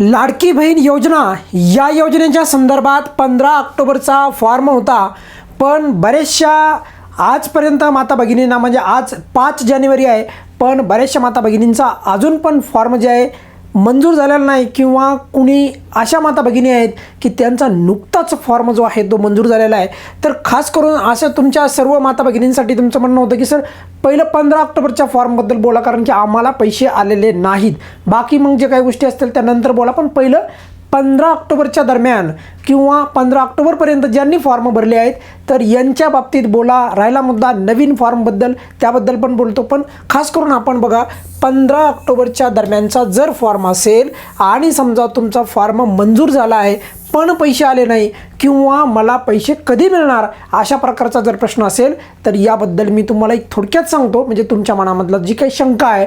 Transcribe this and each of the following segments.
लाडकी बहीण योजना. या योजनेच्या संदर्भात पंधरा ऑक्टोबरचा फॉर्म होता. पण बऱ्याचशा आजपर्यंत माता भगिनींना म्हणजे आज पाच जानेवारी आहे पण बऱ्याचशा माता भगिनींचा अजून पण फॉर्म जे आहे मंजूर झालेला नाही किंवा कुणी अशा माता भगिनी आहेत की त्यांचा नुकताच फॉर्म जो आहे तो मंजूर झालेला आहे. तर खास करून अशा तुमच्या सर्व माता भगिनींसाठी तुमचं म्हणणं होतं की सर पहिलं पंधरा ऑक्टोबरच्या फॉर्मबद्दल बोला कारण की आम्हाला पैसे आलेले नाहीत. बाकी मग जे काही गोष्टी असतील त्यानंतर बोला पण पहिलं पंधरा ऑक्टोबरच्या दरम्यान किंवा पंधरा ऑक्टोबरपर्यंत ज्यांनी फॉर्म भरले आहेत तर यांच्या बाबतीत बोला. राहिला मुद्दा नवीन फॉर्मबद्दल त्याबद्दल पण बोलतो. पण खास करून आपण बघा पंधरा ऑक्टोबरच्या दरम्यानचा जर फॉर्म असेल आणि समजा तुमचा फॉर्म मंजूर झाला आहे पण पैसे आले नाही किंवा मला पैसे कधी मिळणार अशा प्रकारचा जर प्रश्न असेल तर याबद्दल मी तुम्हाला एक थोडक्यात सांगतो. म्हणजे तुमच्या मनामधला जी काही शंका आहे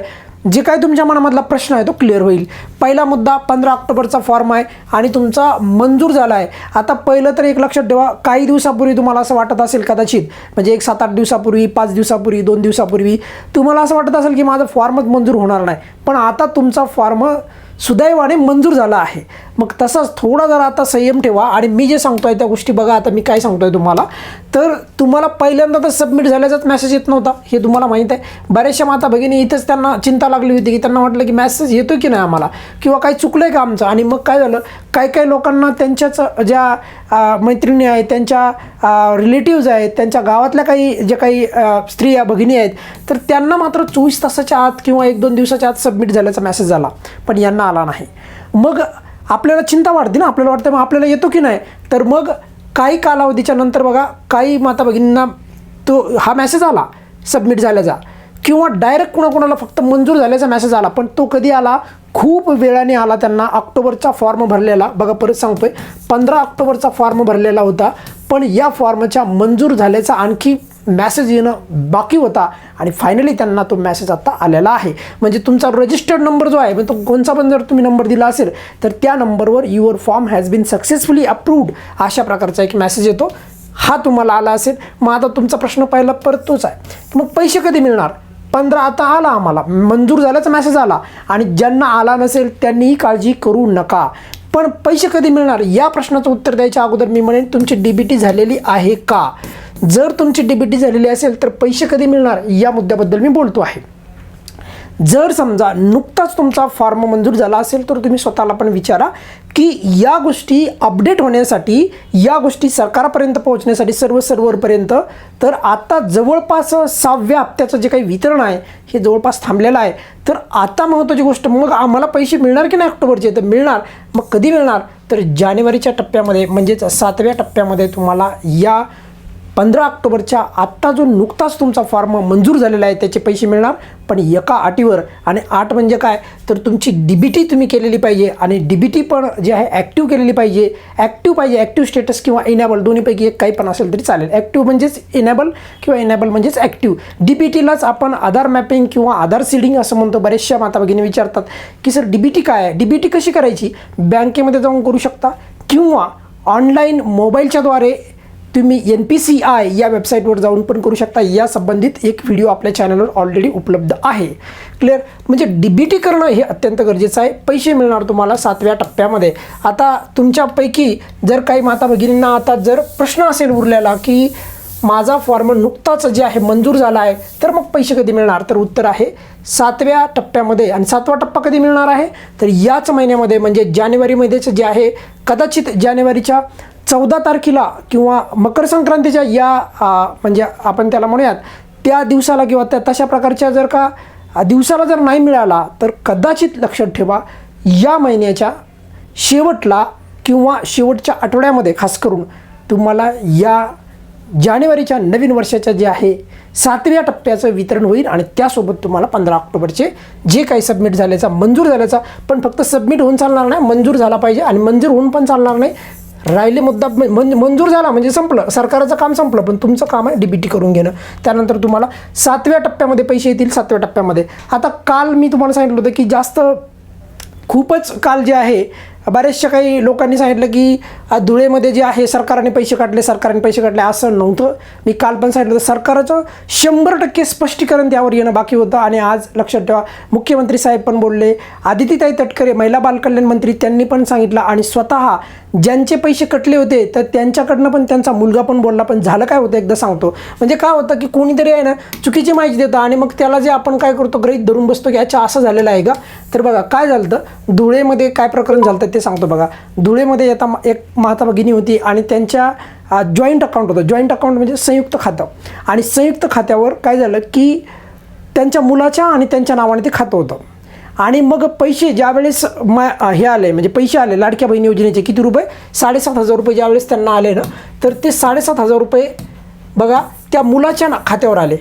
जे काही तुमच्या मनामधला प्रश्न आहे तो क्लिअर होईल. पहिला मुद्दा पंधरा ऑक्टोबरचा फॉर्म आहे आणि तुमचा मंजूर झाला आहे. आता पहिलं तर एक लक्षात ठेवा काही दिवसापूर्वी तुम्हाला असं वाटत असेल कदाचित म्हणजे एक सात आठ दिवसापूर्वी पाच दिवसापूर्वी दोन दिवसापूर्वी तुम्हाला असं वाटत असेल की माझं फॉर्मच मंजूर होणार नाही. पण आता तुमचा फॉर्म सुदैवाने मंजूर झाला आहे. मग तसाच थोडा जरा आता संयम ठेवा आणि मी जे सांगतो आहे त्या गोष्टी बघा आता मी काय सांगतो आहे तुम्हाला. तर तुम्हाला पहिल्यांदा तर सबमिट झाल्याचाच मेसेज येत नव्हता हे तुम्हाला माहीत आहे. बऱ्याचशा माता भगिनी इथंच त्यांना चिंता लागली होती की त्यांना वाटलं की मेसेज येतो की नाही आम्हाला किंवा काही चुकलं आहे का आमचं? आणि मग काय झालं? काही काही लोकांना त्यांच्याच ज्या मैत्रिणी आहेत त्यांच्या रिलेटिव्ज आहेत त्यांच्या गावातल्या काही जे काही स्त्रिया भगिनी आहेत तर त्यांना मात्र चोवीस तासाच्या आत किंवा एक दोन दिवसाच्या आत सबमिट झाल्याचा मेसेज आला पण यांना आला नाही. मग आपल्याला चिंता वाढते ना आपल्याला वाटतं मग आपल्याला येतो की नाही? तर मग काही कालावधीच्या नंतर बघा काही माता भगिनींना तो हा मेसेज आला सबमिट झाल्याचा. किंवा डायरेक्ट कोणाकोणाला फक्त मंजूर झाल्याचा मेसेज आला पण तो कधी आला? खूप वेळाने आला त्यांना. ऑक्टोबरचा फॉर्म भरलेला बघा परत सांगतोय पंधरा ऑक्टोबरचा फॉर्म भरलेला होता. पण या फॉर्मच्या मंजूर झाल्याचा आणखी मॅसेज येणं बाकी होता आणि फायनली त्यांना तो मॅसेज आता आलेला आहे. म्हणजे तुमचा रजिस्टर्ड नंबर जो आहे म्हणजे तो कोणचा पण जर तुम्ही नंबर दिला असेल तर त्या नंबरवर your form has been successfully approved अशा प्रकारचा एक मेसेज येतो. हा तुम्हाला आला असेल. मग आता तुमचा प्रश्न पहिला परत तोच आहे. मग पैसे कधी मिळणार? पंधरा आता आला आम्हाला. मंजूर झाल्याचा मेसेज आला. आणि ज्यांना आला नसेल त्यांनीही काळजी करू नका. पण पैसे कधी मिळणार? या प्रश्नाचं उत्तर द्यायच्या अगोदर मी म्हणेन तुमची डी बी टी झालेली आहे का? जर तुमची डी बी टी झालेली असेल तर पैसे कधी मिळणार? या मुद्द्याबद्दल मी बोलतो आहे. जर समजा नुकताच तुमचा फॉर्म मंजूर झाला असेल तर तुम्ही स्वतःला पण विचारा की या गोष्टी अपडेट होण्यासाठी या गोष्टी सरकारपर्यंत पोहोचण्यासाठी सर्व सर्व्हरपर्यंत तर आता जवळपास सहाव्या हप्त्याचं जे काही वितरण आहे हे जवळपास थांबलेलं आहे. तर आता महत्त्वाची गोष्ट मग आम्हाला पैसे मिळणार की नाही ऑक्टोबरचे? तर मिळणार. मग कधी मिळणार? तर जानेवारीच्या टप्प्यामध्ये म्हणजेच सातव्या टप्प्यामध्ये तुम्हाला या पंधरा ऑक्टोबरच्या आत्ता जो नुकताच तुमचा फॉर्म मंजूर झालेला आहे त्याचे पैसे मिळणार. पण एका आटीवर आणि आठ म्हणजे काय? तर तुमची डी बी टी तुम्ही केलेली पाहिजे आणि डी बी टी पण जे आहे ॲक्टिव्ह केलेली पाहिजे. ॲक्टिव्ह पाहिजे ॲक्टिव्ह स्टेटस किंवा इनेबल दोन्हीपैकी एक काही पण असेल तरी चालेल. ॲक्टिव्ह म्हणजेच इनेबल किंवा इनेबल म्हणजेच ॲक्टिव्ह डी बी टीलाच आपण आधार मॅपिंग किंवा आधार सीडिंग असं म्हणतो बऱ्याचशा माता भगिनी विचारतात की सर डी बी टी काय आहे? डी बी टी कशी करायची? बँकेमध्ये जाऊन करू शकता किंवा ऑनलाईन मोबाईलच्याद्वारे तुम्ही एन पी सी आय या वेबसाईटवर जाऊन पण करू शकता. या संबंधित एक व्हिडिओ आपल्या चॅनलवर ऑलरेडी उपलब्ध आहे. क्लिअर म्हणजे डी बी टी करणं हे अत्यंत गरजेचं आहे. पैसे मिळणार तुम्हाला सातव्या टप्प्यामध्ये. आता तुमच्यापैकी जर काही माता भगिनींना आता जर प्रश्न असेल उरलेला की माझा फॉर्म नुकताच जे आहे मंजूर झाला आहे तर मग पैसे कधी मिळणार? तर उत्तर आहे सातव्या टप्प्यामध्ये आणि सातवा टप्पा कधी मिळणार आहे? तर याच महिन्यामध्ये म्हणजे जानेवारीमध्येच जे आहे कदाचित जानेवारीच्या चौदा तारखेला किंवा मकर संक्रांतीच्या या म्हणजे आपण त्याला म्हणूयात त्या दिवसाला किंवा त्या तशा प्रकारच्या जर का दिवसाला जर नाही मिळाला तर कदाचित लक्षात ठेवा या महिन्याच्या शेवटला किंवा शेवटच्या आठवड्यामध्ये खास करून तुम्हाला या जानेवारीच्या नवीन वर्षाच्या जे आहे सातव्या टप्प्याचं वितरण होईल आणि त्यासोबत तुम्हाला पंधरा ऑक्टोबरचे जे काही सबमिट झाल्याचा मंजूर झाल्याचा पण फक्त सबमिट होऊन चालणार नाही मंजूर झाला पाहिजे आणि मंजूर होऊन पण चालणार नाही राहिले मुद्दा मन मंजूर झाला म्हणजे संपलं. सरकारचं काम संपलं पण तुमचं काम आहे डीबीटी करून घेणं. त्यानंतर तुम्हाला सातव्या टप्प्यामध्ये पैसे येतील सातव्या टप्प्यामध्ये. आता काल मी तुम्हाला सांगितलं होतं की जास्त खूपच काल जे आहे बऱ्याचशा काही लोकांनी सांगितलं की धुळेमध्ये जे आहे सरकारने पैसे काढले सरकारने पैसे काढले असं नव्हतं. मी काल पण सांगितलं सरकारचं शंभर टक्के स्पष्टीकरण त्यावर येणं बाकी होतं. आणि आज लक्षात ठेवा मुख्यमंत्री साहेब पण बोलले आदितीताई तटकरे महिला बालकल्याण मंत्री त्यांनी पण सांगितलं. आणि स्वतः ज्यांचे पैसे कटले होते तर त्यांच्याकडनं पण त्यांचा मुलगा पण बोलला. पण झालं काय होतं? एकदा सांगतो. म्हणजे काय होतं की कोणीतरी आहे ना चुकीची माहिती देतं. आणि मग त्याला जे आपण काय करतो ग्रहित धरून बसतो की अच्छा असं झालेलं आहे का? तर बघा काय झालं तर धुळेमध्ये काय प्रकरण झालं तर ते सांगतो बघा. धुळेमध्ये आता एक माता भगिनी होती आणि त्यांच्या जॉईंट अकाउंट होतं. जॉईंट अकाउंट म्हणजे संयुक्त खातं. आणि संयुक्त खात्यावर काय झालं की त्यांच्या मुलाच्या आणि त्यांच्या नावाने ते खातं होतं. आणि मग पैसे ज्यावेळेस म हे आले म्हणजे पैसे आले लाडक्या बहीण योजनेचे किती रुपये? साडेसात हजार रुपये ज्यावेळेस त्यांना आले ना तर ते साडेसात हजार रुपये बघा त्या मुलाच्या ना खात्यावर आले.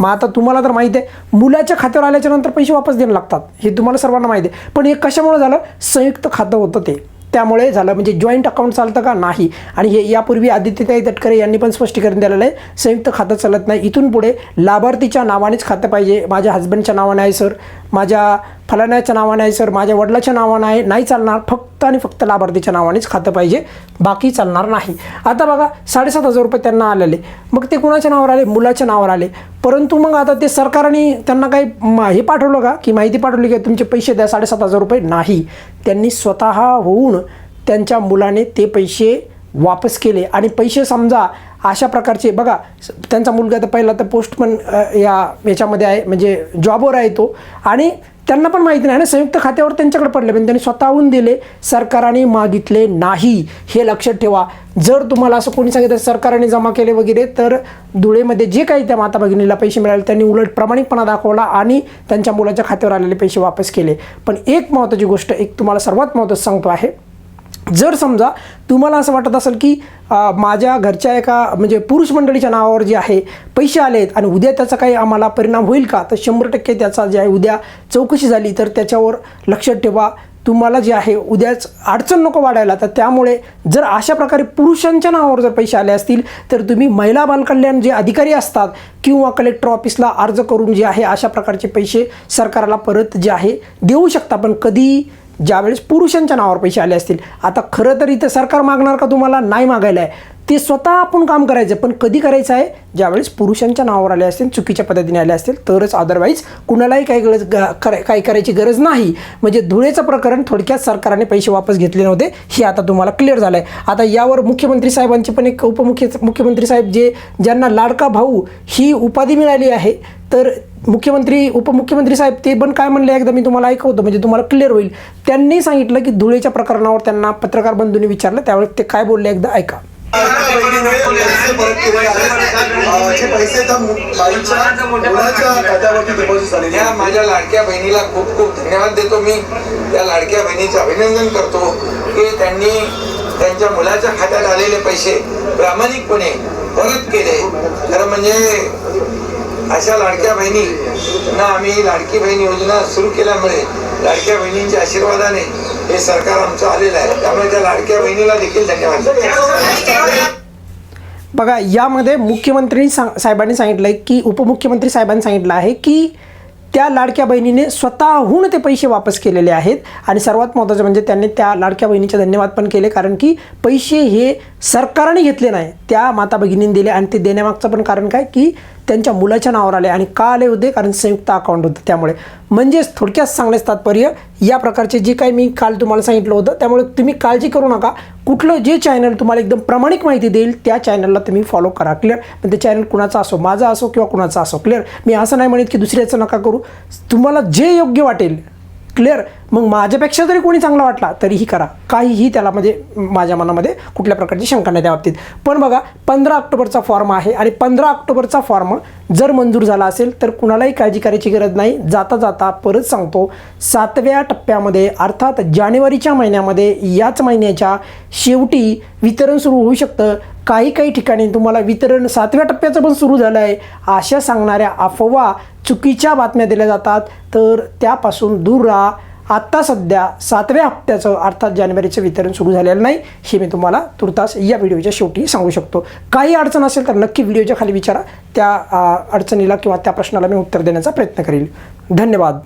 मग आता तुम्हाला तर माहिती आहे मुलाच्या खात्यावर आल्याच्यानंतर पैसे वापस देणं लागतात. हे तुम्हाला सर्वांना माहिती आहे. पण हे कशामुळे झालं? संयुक्त खातं होतं ते. त्यामुळे झालं म्हणजे जॉईंट अकाउंट चालतं का? नाही. आणि हे यापूर्वी आदित्यताई तटकरे यांनी पण स्पष्टीकरण दिलेलं आहे. संयुक्त खातं चालत नाही. इथून पुढे लाभार्थीच्या नावानेच खातं पाहिजे. माझ्या हस्बंडच्या नावाने आहे सर माझ्या फलाण्याच्या नावाने आहे सर. माझ्या वडिलाच्या नावानं आहे. नाही चालणार. फक्त आणि फक्त लाभार्थीच्या नावानेच खातं पाहिजे. बाकी चालणार नाही. आता बघा साडेसात हजार रुपये त्यांना आलेले. मग ते कुणाच्या नावावर आले? मुलाच्या नावावर आले. परंतु मग आता ते सरकारने त्यांना काही हे पाठवलं का? की माहिती पाठवली की तुमचे पैसे द्या साडेसात हजार रुपये? नाही. त्यांनी स्वतः होऊन त्यांच्या मुलाने ते पैसे वापस केले. आणि पैसे समजा अशा प्रकारचे बघा स- त्यांचा मुलगा तर पहिला तर पोस्टमन या याच्यामध्ये आहे. म्हणजे जॉबवर आहे तो. आणि त्यांना पण माहिती नाही. ना संयुक्त खात्यावर त्यांच्याकडे पडले. पण त्यांनी स्वतःहून दिले सरकाराने मागितले नाही. हे लक्षात ठेवा. जर तुम्हाला असं कोणी सांगितलं सरकारने जमा केले वगैरे तर धुळेमध्ये जे काही त्या माता भगिनीला पैसे मिळाले त्यांनी उलट प्रामाणिकपणा दाखवला आणि त्यांच्या मुलाच्या खात्यावर आलेले पैसे वापस केले. पण एक महत्त्वाची गोष्ट एक तुम्हाला सर्वात महत्त्वाचं सांगतो आहे. जर समजा तुम्हाला असं वाटत असेल की माझ्या घरच्या एका म्हणजे पुरुष मंडळीच्या नावावर जे आहे पैसे आले आहेत आणि उद्या त्याचा काही आम्हाला परिणाम होईल का? तर शंभर टक्के त्याचा जे आहे उद्या चौकशी झाली तर त्याच्यावर लक्षात ठेवा. तुम्हाला जे आहे उद्याच अडचण नको वाढायला. तर त्यामुळे जर अशा प्रकारे पुरुषांच्या नावावर जर पैसे आले असतील तर तुम्ही महिला बालकल्याण जे अधिकारी असतात किंवा कलेक्टर ऑफिसला अर्ज करून जे आहे अशा प्रकारचे पैसे सरकारला परत जे आहे देऊ शकता. पण कधी ज्यावेळेस पुरुषांच्या नावावर पैसे आले असतील. आता खरं तर इथं सरकार मागणार का तुम्हाला? नाही मागायला आहे. ते स्वतः आपण काम करायचं पण कधी करायचं आहे? ज्यावेळेस पुरुषांच्या नावावर आले असतील चुकीच्या पद्धतीने आले असतील तरच अदरवाईज कुणालाही काही गरज कराय काही करायची गरज नाही. म्हणजे धुळेचं प्रकरण थोडक्यात सरकारने पैसे वापस घेतले नव्हते हे आता तुम्हाला क्लिअर झालं आहे आता यावर मुख्यमंत्री साहेबांचे पण एक उपमुख्य मुख्यमंत्री साहेब जे ज्यांना लाडका भाऊ ही उपाधी मिळाली आहे तर मुख्यमंत्री उपमुख्यमंत्री साहेब ते पण काय म्हणले एकदा मी तुम्हाला ऐकवतो म्हणजे तुम्हाला क्लिअर होईल. त्यांनी सांगितलं की धुळेच्या प्रकरणावर त्यांना पत्रकार बंधूंनी विचारलं त्यावेळेस ते काय बोलले एकदा ऐका. जे पैसे त्या बाईच्या मुलाच्या खात्यावरती डिपॉझिट या माझ्या लाडक्या बहिणीला खूप खूप धन्यवाद देतो मी. त्या लाडक्या बहिणीचं अभिनंदन करतो की त्यांनी त्यांच्या मुलाच्या खात्यात आलेले पैसे प्रामाणिकपणे परत केले. खरं म्हणजे अशा लाडक्या बहिणी ना आम्ही लाडकी बहीण योजना सुरू केल्यामुळे लाडक्या बहिणींच्या आशीर्वादाने हे सरकार आमचं आलेलं आहे. त्यामुळे त्या लाडक्या बहिणीला देखील धन्यवाद. बघा यामध्ये मुख्यमंत्री सांग साहेबांनी सांगितलं आहे की उपमुख्यमंत्री साहेबांनी सांगितलं आहे की त्या लाडक्या बहिणीने स्वतःहून ते पैसे वापस केलेले आहेत. आणि सर्वात महत्त्वाचं म्हणजे त्यांनी त्या लाडक्या बहिणीचे धन्यवाद पण केले कारण की पैसे हे सरकारने घेतले नाही त्या माता भगिनीने दिले. आणि ते देण्यामागचं पण कारण काय? की त्यांच्या मुलाच्या नावावर आले. आणि का आले होते कारण संयुक्त अकाउंट होतं त्यामुळे. म्हणजेच थोडक्यात सांगण्याचं तात्पर्य या प्रकारचे जे काही मी काल तुम्हाला सांगितलं होतं त्यामुळे तुम्ही काळजी करू नका. कुठलं जे चॅनल तुम्हाला एकदम प्रामाणिक माहिती देईल त्या चॅनलला तुम्ही फॉलो करा क्लिअर पण ते चॅनल कुणाचा असो माझा असो किंवा कुणाचा असो क्लिअर मी असं नाही म्हणत की दुसऱ्याचं नका करू. तुम्हाला जे योग्य वाटेल क्लिअर मग माझ्यापेक्षा जरी कोणी चांगला वाटला तरीही करा. काहीही त्याला म्हणजे माझ्या मनामध्ये कुठल्या प्रकारची शंका नाही त्या बाबतीत. पण बघा पंधरा ऑक्टोबरचा फॉर्म आहे आणि पंधरा ऑक्टोबरचा फॉर्म जर मंजूर झाला असेल तर कुणालाही काळजी करायची गरज नाही. जाता जाता परत सांगतो सातव्या टप्प्यामध्ये अर्थात जानेवारीच्या महिन्यामध्ये याच महिन्याच्या शेवटी वितरण सुरू होऊ शकतं. काही काही ठिकाणी तुम्हाला वितरण सातव्या टप्प्याचं पण सुरू झालं आहे अशा सांगणाऱ्या अफवा चुकीच्या बातम्या दिल्या जातात. तर त्यापासून दूर राहा. आत्ता सध्या सातव्या हप्त्याचं अर्थात जानेवारीचं वितरण सुरू झालेलं नाही हे मी तुम्हाला तुर्तास या व्हिडिओच्या शेवटी सांगू शकतो. काही अडचण असेल तर नक्की व्हिडिओच्या खाली विचारा. त्या अडचणीला किंवा त्या प्रश्नाला मी उत्तर देण्याचा प्रयत्न करेल. धन्यवाद.